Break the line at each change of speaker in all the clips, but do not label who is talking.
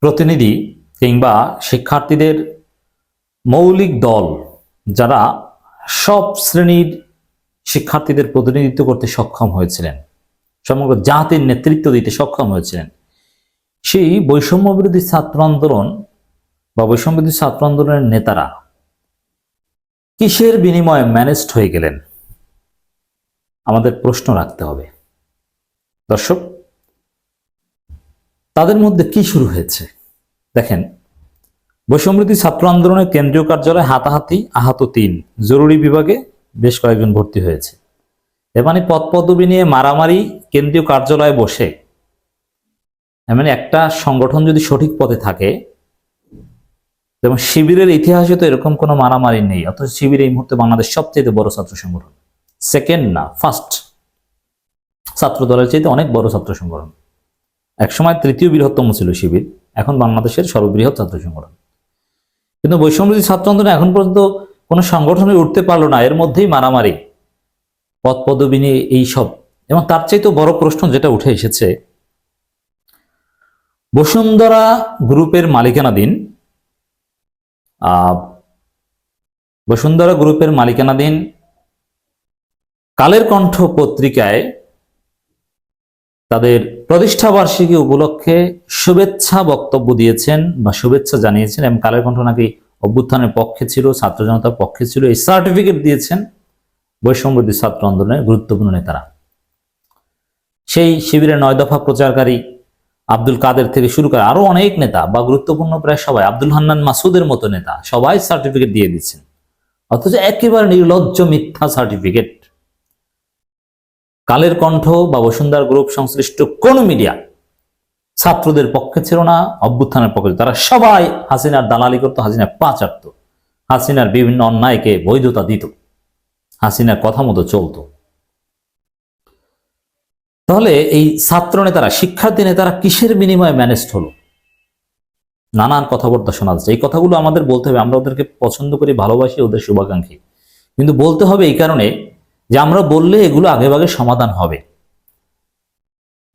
প্রতিনিধি কিংবা শিক্ষার্থীদের মৌলিক দল যারা সব শ্রেণির শিক্ষার্থীদের প্রতিনিধিত্ব করতে সক্ষম হয়েছিলেন, সমগ্র জাতির নেতৃত্ব দিতে সক্ষম হয়েছিলেন। সেই বৈষম্য বিরোধী ছাত্র আন্দোলন বা বৈষম্য বিরোধী ছাত্র আন্দোলনের নেতারা কিসের বিনিময়ে ম্যানেজড হয়ে গেলেন? আমাদের প্রশ্ন রাখতে হবে। দর্শক তাদের মধ্যে কি শুরু হয়েছে? দেখেন, বৈষম্যবিরোধী ছাত্র আন্দোলনের কেন্দ্রীয় কার্যালয়ে হাতাহাতি আহত তিন জরুরি বিভাগে বেশ কয়েকজন ভর্তি হয়েছে। এ মানে পদ পদবি নিয়ে মারামারি কেন্দ্রীয় কার্যালয়ে বসে, এমন একটা সংগঠন যদি সঠিক পথে থাকে, যেমন শিবিরের ইতিহাসে তো এরকম কোনো মারামারি নেই, অথচ শিবির এই মুহূর্তে বাংলাদেশ সবচেয়ে বড় ছাত্র সংগঠন। সেকেন্ড না, ফার্স্ট। ছাত্র দলের চাইতে অনেক বড় ছাত্র সংগঠন। একসময় তৃতীয় বৃহত্তম ছিল শিবির, এখন বাংলাদেশের সর্ববৃহৎ ছাত্র সংগঠন। কিন্তু বৈষম্যবিরোধী ছাত্র আন্দোলন এখন পর্যন্ত কোনো সংগঠনে উঠতে পারল না, এর মধ্যেই মারামারি পদ নিয়ে এইসব এবং তার চাইতে বড় প্রশ্ন যেটা উঠে এসেছে, বসুন্ধরা গ্রুপের মালিকানাধীন বসুন্ধরা গ্রুপের মালিকানাধীন কালের কণ্ঠ পত্রিকায় তাদের প্রতিষ্ঠা বার্ষিকী উপলক্ষে শুভেচ্ছা বক্তব্য দিয়েছেন বা শুভেচ্ছা জানিয়েছেন এবং কালের কণ্ঠ নাকি অভ্যুত্থানের পক্ষে ছিল, ছাত্র জনতার পক্ষে ছিল, এই সার্টিফিকেট দিয়েছেন বৈষম্যবিরোধী ছাত্র আন্দোলনের গুরুত্বপূর্ণ নেতারা। সেই শিবিরের নয় দফা প্রচারকারী আব্দুল কাদের থেকে শুরু করে আরও অনেক নেতা বা গুরুত্বপূর্ণ প্রায় সবাই, আব্দুল হান্নান মাসুদের মতো নেতা সবাই সার্টিফিকেট দিয়ে দিচ্ছেন। অথচ একেবারে নির্লজ্জ মিথ্যা সার্টিফিকেট কালের কণ্ঠ বা বসুন্ধরা গ্রুপ সংশ্লিষ্ট কোন মিডিয়া ছাত্রদের পক্ষে ছিল না, অভ্যুত্থানের পক্ষে তারা সবাই হাসিনার দালালি করতো হাসিনা পা চাটত। হাসিনার বিভিন্ন অন্যায়কে বৈধতা দিত। হাসিনার কথা মতো চলতো। তাহলে এই ছাত্র নেতারা, শিক্ষার্থী নেতারা কিসের বিনিময়ে ম্যানেজড হলো? নানান কথাবার্তা শোনা যাচ্ছে। এই কথাগুলো আমাদের বলতে হবে। আমরা ওদেরকে পছন্দ করি, ভালোবাসি, ওদের শুভাকাঙ্ক্ষী। কিন্তু বলতে হবে এই কারণে আমরা বললে এগুলো আগেভাগে সমাধান হবে।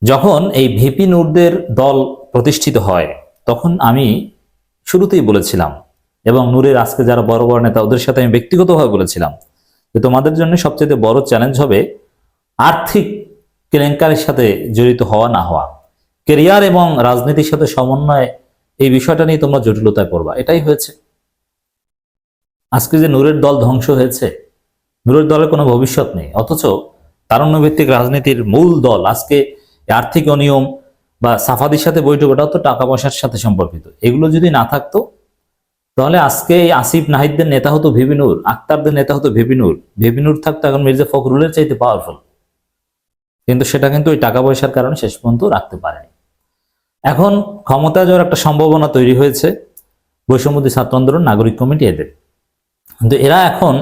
যখন এই ভিপি নূরদের দল প্রতিষ্ঠিত হয়, তখন আমি শুরুতেই বলেছিলাম এবং নূরের আজকে যারা বড় বড় নেতা, ওদের সাথে আমি ব্যক্তিগতভাবে বলেছিলাম যে তোমাদের জন্য সবচেয়ে বড় চ্যালেঞ্জ হবে আর্থিক কেলেঙ্কারের সাথে জড়িত হওয়া, না হওয়া। কেরিয়ার এবং রাজনীতির সাথে সমন্বয়, এই বিষয়টা নিয়ে তোমরা জটিলতায় পড়বা। এটাই হয়েছে। আজকে যে নূরের দল ধ্বংস হয়েছে নূরের দলের কোনো ভবিষ্যৎ নেই। অথচ তারণ্যভিত্তিক রাজনীতির মূল দল আজকে আর্থিক অনিয়ম বা সাফাদির সাথে বৈঠক ওটাও তো টাকা পয়সার সাথে সম্পর্কিত। এগুলো যদি না থাকতো, তাহলে আজকে এই আসিফ নাহিদদের নেতা হতো ভিবিনুর, আক্তারদের নেতা হতো ভিবিনুর। ভিবিনুর থাকতো এখন মির্জা ফখরুলের চাইতে পাওয়ারফুল কিন্তু সেটা কিন্তু ওই টাকা পয়সার কারণে শেষ পর্যন্ত রাখতে পারেনি। এখন ক্ষমতা যাওয়ার একটা সম্ভাবনা তৈরি হয়েছে বৈষম্যদী ছাত্র আন্দোলন, নাগরিক কমিটি এদের। কিন্তু এরা এখন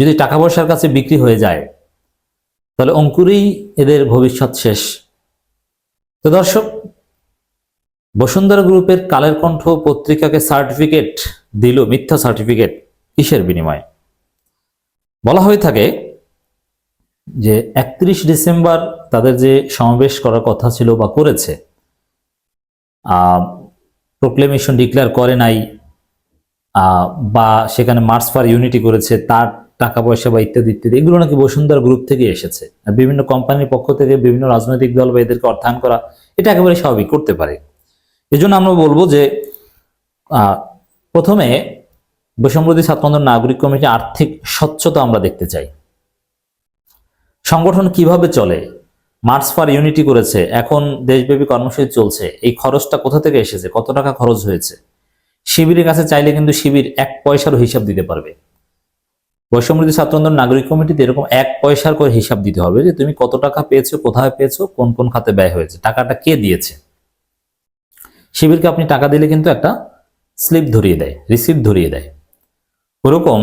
যদি টাকা পয়সার কাছে বিক্রি হয়ে যায়, তাহলে অঙ্কুরেই এদের ভবিষ্যৎ শেষ। তো দর্শক, বসুন্ধরা গ্রুপের কালের কণ্ঠ পত্রিকাকে সার্টিফিকেট দিল, মিথ্যা সার্টিফিকেট কিসের বিনিময়ে? বলা হয়ে থাকে যে একত্রিশ ডিসেম্বর তাদের যে সমাবেশ করার কথা ছিল বা করেছে প্রোক্লেমেশন ডিক্লেয়ার করে নাই বা সেখানে মার্চ ফর ইউনিটি করেছে, তার টাকা পয়সা বা ইত্যাদি ইত্যাদি, এগুলো নাকি বসুন্ধরা গ্রুপ থেকে এসেছে। বিভিন্ন কোম্পানির পক্ষ থেকে বিভিন্ন রাজনৈতিক দল বা এদেরকে অর্থায়ন করা, এটা একেবারে স্বাভাবিক, করতে পারে। এজন্য আমরা বলব যে প্রথমে বৈষম্যদী ছাত্র নাগরিক কমিটি আর্থিক স্বচ্ছতা আমরা দেখতে চাই। সংগঠন কীভাবে চলে? মার্চ ফর ইউনিটি করেছে। এখন দেশব্যাপী কর্মসূচি চলছে। এই খরচটা কোথা থেকে এসেছে? কত টাকা খরচ হয়েছে? শিবিরের কাছে চাইলে কিন্তু শিবির এক পয়সারও হিসাব দিতে পারবে। বৈষম্যদী ছাত্র আন্দোলন নাগরিক কমিটিতে এরকম এক পয়সার করে হিসাব দিতে হবে যে তুমি কত টাকা পেয়েছ, কোথায় পেয়েছ, কোন কোন খাতে ব্যয় হয়েছে, টাকাটা কে দিয়েছে। শিবিরকে আপনি টাকা দিলে কিন্তু একটা স্লিপ ধরিয়ে দেয় রিসিপ্ট ধরিয়ে দেয়। ওরকম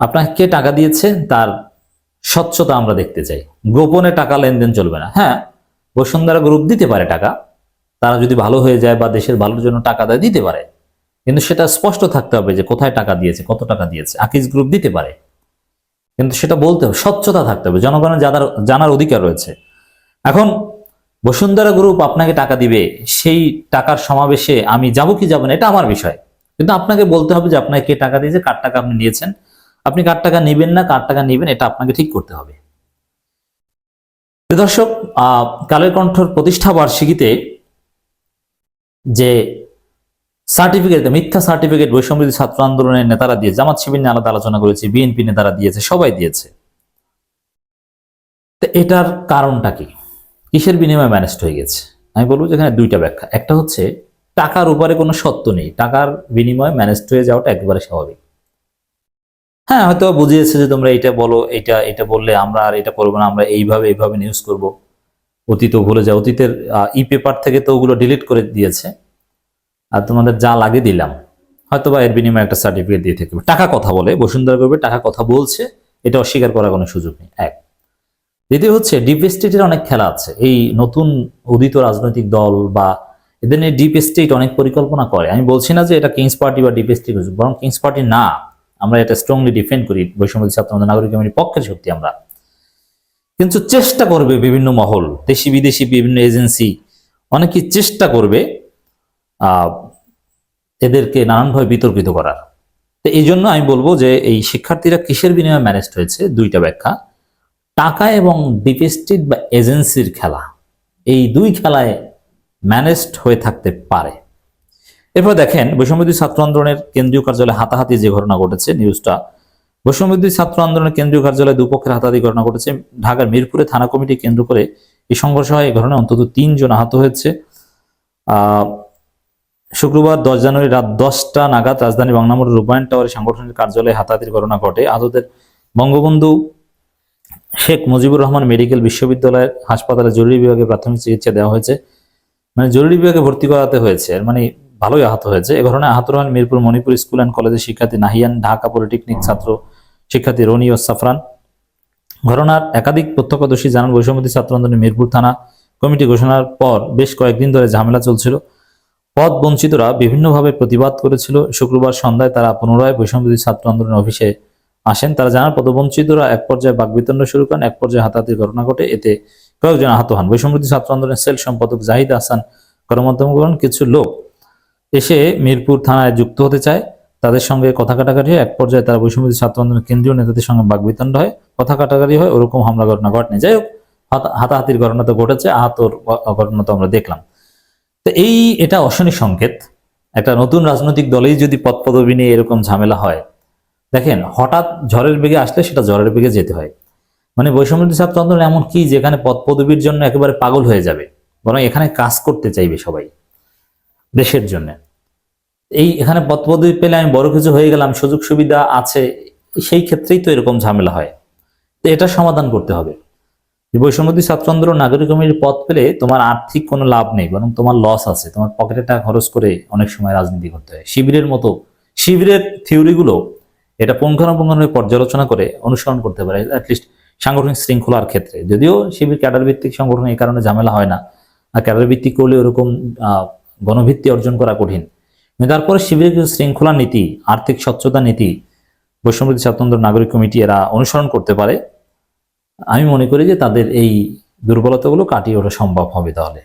আপনাকে কে টাকা দিয়েছে তার স্বচ্ছতা আমরা দেখতে চাই। গোপনে টাকা লেনদেন চলবে না। হ্যাঁ বসুন্ধরা গ্রুপ দিতে পারে টাকা, তারা যদি ভালো হয়ে যায় বা দেশের ভালোর জন্য টাকা দেয়, দিতে পারে। কিন্তু সেটা স্পষ্ট থাকতে হবে যে কোথায় টাকা দিয়েছে, কত টাকা দিয়েছে, আকিজ গ্রুপ দিতে পারে। কিন্তু সেটা বলতে হবে, স্বচ্ছতা থাকতে হবে, জনগণের জানার জানার অধিকার রয়েছে। এখন বসুন্ধরা গ্রুপ আপনাকে টাকা দিবে, সেই টাকার সমাবেশে আমি যাব কি যাব না, এটা আমার বিষয়। কিন্তু আপনাকে বলতে হবে যে আপনাকে কে টাকা দিয়েছে, কার টাকা আপনি নিয়েছেন। আপনি কার টাকা নেবেন না, কার টাকা নেবেন, এটা আপনাকে ঠিক করতে হবে। দর্শক কালের কণ্ঠর প্রতিষ্ঠা বার্ষিকীতে যে সার্টিফিকেট, মিথ্যা সার্টিফিকেট বৈষম্যবিরোধী ছাত্র আন্দোলনের নেতারা দিয়ে জামাত শিবির নিয়ে আলাদা আলোচনা করেছে, বিএনপি নেতারা দিয়েছে, সবাই দিয়েছে। এটার কারণটা কি? কিসের বিনিময়ে ম্যানেজড হয়ে গেছে? আমি বলব যেখানে দুইটা ব্যাখ্যা। একটা হচ্ছে, টাকার উপরে কোনো সত্য নেই। টাকার বিনিময়ে ম্যানেজড হয়ে যাওয়াটা একেবারে স্বাভাবিক। হ্যাঁ হয়তো বুঝিয়েছে যে তোমরা এটা বলো, এটা এটা বললে আমরা আর এটা করব না, আমরা এইভাবে এইভাবে নিউজ করব। অতীত ভুলে যাও। অতীতের ই পেপার থেকে তো ওগুলো ডিলিট করে দিয়েছে। আর তোমাদের যা লাগে দিলাম। হয়তো বা এর বিনিময়ে একটা সার্টিফিকেট দিয়ে থাকবে। টাকা কথা বলে, বসুন্ধরা গ্রুপে টাকা কথা বলছে, এটা অস্বীকার করার কোনো সুযোগ নেই। এক। দ্বিতীয় হচ্ছে ডিপ স্টেটের অনেক খেলা আছে। এই নতুন উদিত রাজনৈতিক দল বা এদের নিয়ে ডিপ স্টেট অনেক পরিকল্পনা করে। আমি বলছি না যে এটা কিংস পার্টি বা ডিপ স্টেট বরং কিংস পার্টি না। আমরা এটা স্ট্রংলি ডিফেন্ড করি বৈষম্য ছাত্র নাগরিক কমিটির পক্ষের শক্তি আমরা। কিন্তু চেষ্টা করবে বিভিন্ন মহল দেশি বিদেশি বিভিন্ন এজেন্সি অনেকে চেষ্টা করবে এদেরকে নানানভাবে বিতর্কিত করার। তো এই জন্য আমি বলব যে এই শিক্ষার্থীরা কিসের বিনিময়ে ম্যানেজড হয়েছে? দুইটা ব্যাখ্যা। টাকা এবং ডিপেস্টিড বা এজেন্সির খেলা। এই দুই খেলায় ম্যানেজড হয়ে থাকতে পারে। এরপর দেখেন বৈষম্যবিদ্যুৎ ছাত্র আন্দোলনের কেন্দ্রীয় কার্যালয়ে হাতাহাতি যে ঘটনা ঘটেছে নিউজটা বৈষম্যবিদ্যুৎ ছাত্র আন্দোলনের কেন্দ্রীয় কার্যালয়ে দুপক্ষের হাতাহাতি ঘটনা ঘটেছে। ঢাকার মিরপুরে থানা কমিটি কেন্দ্র করে এই সংঘর্ষ হয়। এই ঘটনায় অন্তত তিনজন আহত হয়েছে। শুক্রবার দশ জানুয়ারি রাত দশটা নাগাদ রাজধানী বাংলামোড়ের রূপায়ণ টাওয়ারে সাংগঠনিক কার্যালয়ে হাতাহাতির ঘটনা ঘটে। আহতদের বঙ্গবন্ধু শেখ মুজিবুর রহমান মেডিকেল বিশ্ববিদ্যালয়ের হাসপাতালে জরুরি বিভাগে প্রাথমিক চিকিৎসা দেওয়া হয়েছে। মানে জরুরি বিভাগে ভর্তি করাতে হয়েছে। মানে ভালোই আহত হয়েছে। এ ঘটনায় আহত হন মিরপুর মণিপুর স্কুল অ্যান্ড কলেজের শিক্ষার্থী নাহিয়ান, ঢাকা পলিটেকনিক ছাত্র শিক্ষার্থী রনি ও সাফরান। ঘটনার একাধিক প্রত্যক্ষদর্শী জানান বৈষম্যদী ছাত্র আন্দোলনের মিরপুর থানা কমিটি ঘোষণার পর বেশ কয়েকদিন ধরে ঝামেলা চলছিল। পদ বঞ্চিতরা বিভিন্নভাবে প্রতিবাদ করেছিল। শুক্রবার সন্ধ্যায় তারা পুনরায় বৈষম্যদী ছাত্র আন্দোলন অফিসে আসেন। তারা জানান পদবঞ্চিতরা এক পর্যায়ে বাকবিতণ্ড শুরু করেন, এক পর্যায়ে হাতাহাতির ঘটনা ঘটে। এতে কয়েকজন আহত হন। বৈষম্যদী ছাত্র আন্দোলনের সেল সম্পাদক জাহিদ হাসান গণমাধ্যম বলেন কিছু লোক এসে মিরপুর থানায় যুক্ত হতে চায়। তাদের সঙ্গে কথা কাটাকাটি হয়। এক পর্যায়ে তারা বৈষম্যদী ছাত্র আন্দোলনের কেন্দ্রীয় নেতাদের সঙ্গে বাকবিতণ্ড হয়। কথা কাটাকাটি হয়। ওরকম হামলা ঘটনা ঘটেনি। যাই হোক হাতাহাতির ঘটনা তো ঘটেছে। আহতর ঘটনা তো আমরা দেখলাম। তো এই এটা অশনি সংকেত। একটা নতুন রাজনৈতিক দলেই যদি পদ পদবি নিয়ে এরকম ঝামেলা হয়, দেখেন, হঠাৎ ঝড়ের বেগে আসলে সেটা ঝড়ের বেগে যেতে হয়। মানে বৈষম্যদী ছাত্র এমন কি, যেখানে পদ পদবীর জন্য একেবারে পাগল হয়ে যাবে, বরং এখানে কাজ করতে চাইবে সবাই, দেশের জন্য। এই এখানে পদ পদবি পেলে আমি বড় কিছু হয়ে গেলাম সুযোগ সুবিধা আছে, সেই ক্ষেত্রেই তো এরকম ঝামেলা হয়। তো এটা সমাধান করতে হবে। যে বৈষম্যদী ছাত্র আন্দোলন নাগরিক কমিটির পদ পেলে তোমার আর্থিক কোনো লাভ নেই, বরং তোমার লস আছে। তোমার পকেটে টাকা খরচ করে অনেক সময় রাজনীতি করতে হয়। শিবিরের মতো, শিবিরের থিওরিগুলো এটা পুঙ্খানুপুঙ্খানুভাবে পর্যালোচনা করে অনুসরণ করতে পারে অ্যাটলিস্ট সাংগঠনিক শৃঙ্খলার ক্ষেত্রে। যদিও শিবির ক্যাডার ভিত্তিক সংগঠন এই কারণে ঝামেলা হয় না, আর ক্যাডার ভিত্তিক করলে ওরকম গণভিত্তি অর্জন করা কঠিন। তারপরে শিবিরের কিছু শৃঙ্খলা নীতি, আর্থিক স্বচ্ছতা নীতি বৈষম্যদী আন্দোলন নাগরিক কমিটি এরা অনুসরণ করতে পারে। আমি মনে করি যে তাদের এই দুর্বলতাগুলো কাটিয়ে ওঠা সম্ভব হবে তাহলে।